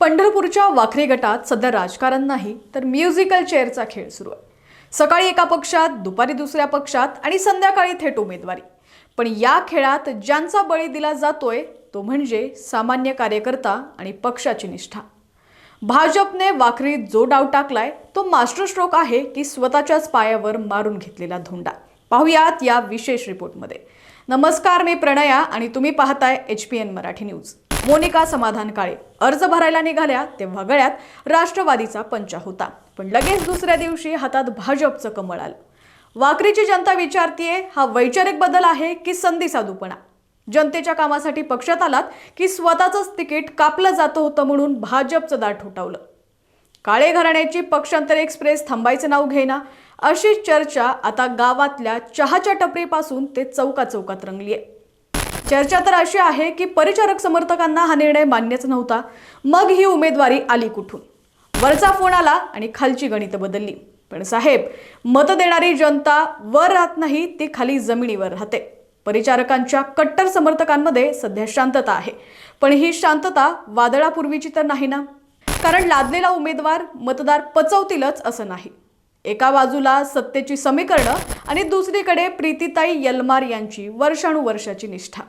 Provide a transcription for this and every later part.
पंढरपूरच्या वाखरी गटात सध्या राजकारण नाही तर म्युझिकल चेअरचा खेळ सुरू आहे. सकाळी एका पक्षात दुपारी दुसऱ्या पक्षात आणि संध्याकाळी थेट उमेदवारी. पण या खेळात ज्यांचा बळी दिला जातोय तो म्हणजे सामान्य कार्यकर्ता आणि पक्षाची निष्ठा. भाजपने वाखरीत जो डाव टाकलाय तो मास्टर स्ट्रोक आहे की स्वतःच्याच पायावर मारून घेतलेला धोंडा. पाहुयात या विशेष रिपोर्टमध्ये. नमस्कार मी प्रणया आणि तुम्ही पाहताय H P N Marathi news. Monika Samadhan Kale. अर्ज भरायला निघाल्या तेव्हा गळ्यात राष्ट्रवादीचा पंचा होता. पण लगेच दुसऱ्या दिवशी हातात भाजपचं कमळ आलं. वाकरीची जनता विचारतीये हा वैचारिक बदल आहे की संधी साधूपणा जनतेच्या कामासाठी पक्षात आलात की स्वतःचंच तिकीट कापलं जातं होतं म्हणून भाजपचं दार ठोठावलं काळे घराण्याची पक्षांतर एक्सप्रेस थांबायचं नाव घेना अशी चर्चा आता गावातल्या चहाच्या टपरीपासून ते चौका चौकात रंगली आहे चर्चा तर अशी आहे की परिचारक समर्थकांना हा निर्णय मान्यच नव्हता. मग ही उमेदवारी आली कुठून? वरचा फोन आला आणि खालची गणितं बदलली. पण साहेब मत देणारी जनता वर राहत नाही ती खाली जमिनीवर राहते. परिचारकांच्या कट्टर समर्थकांमध्ये सध्या शांतता आहे. पण ही शांतता वादळापूर्वीची तर नाही ना? कारण लादलेला उमेदवार मतदार पचवतीलच असं नाही. एका बाजूला सत्तेची समीकरणं आणि दुसरीकडे प्रीतीताई यलमार यांची वर्षानुवर्षाची निष्ठा.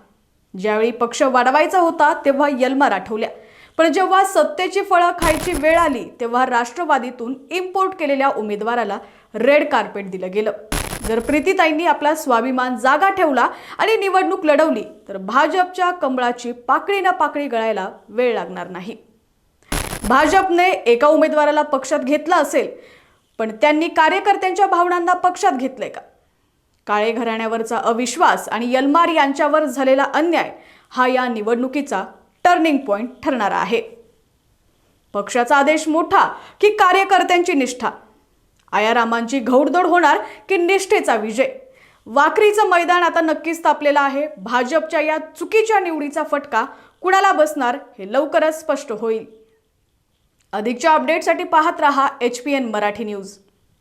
ज्यावेळी पक्ष वाढवायचा होता तेव्हा यलमार आठवल्या पण जेव्हा सत्तेची फळं खायची वेळ आली तेव्हा राष्ट्रवादीतून इम्पोर्ट केलेल्या उमेदवाराला रेड कार्पेट दिलं गेलं. जर प्रीतीताईंनी आपला स्वाभिमान जागा ठेवला आणि निवडणूक लढवली तर भाजपच्या कमळाची पाकळी ना पाकळी गळायला वेळ लागणार नाही. भाजपने एका उमेदवाराला पक्षात घेतलं असेल पण त्यांनी कार्यकर्त्यांच्या भावनांना पक्षात घेतलंय का? काळे घराण्यावरचा अविश्वास आणि यलमार यांच्यावर झालेला अन्याय हा या निवडणुकीचा टर्निंग पॉइंट ठरणार आहे. पक्षाचा आदेश मोठा की कार्यकर्त्यांची निष्ठा. आयारामांची घौडदौड होणार की निष्ठेचा विजय. वाकरीचं मैदान आता नक्कीच तापलेलं आहे. भाजपच्या या चुकीच्या निवडीचा फटका कुणाला बसणार हे लवकरच स्पष्ट होईल. अधिकच्या अपडेटसाठी पाहत रहा H P N Marathi news.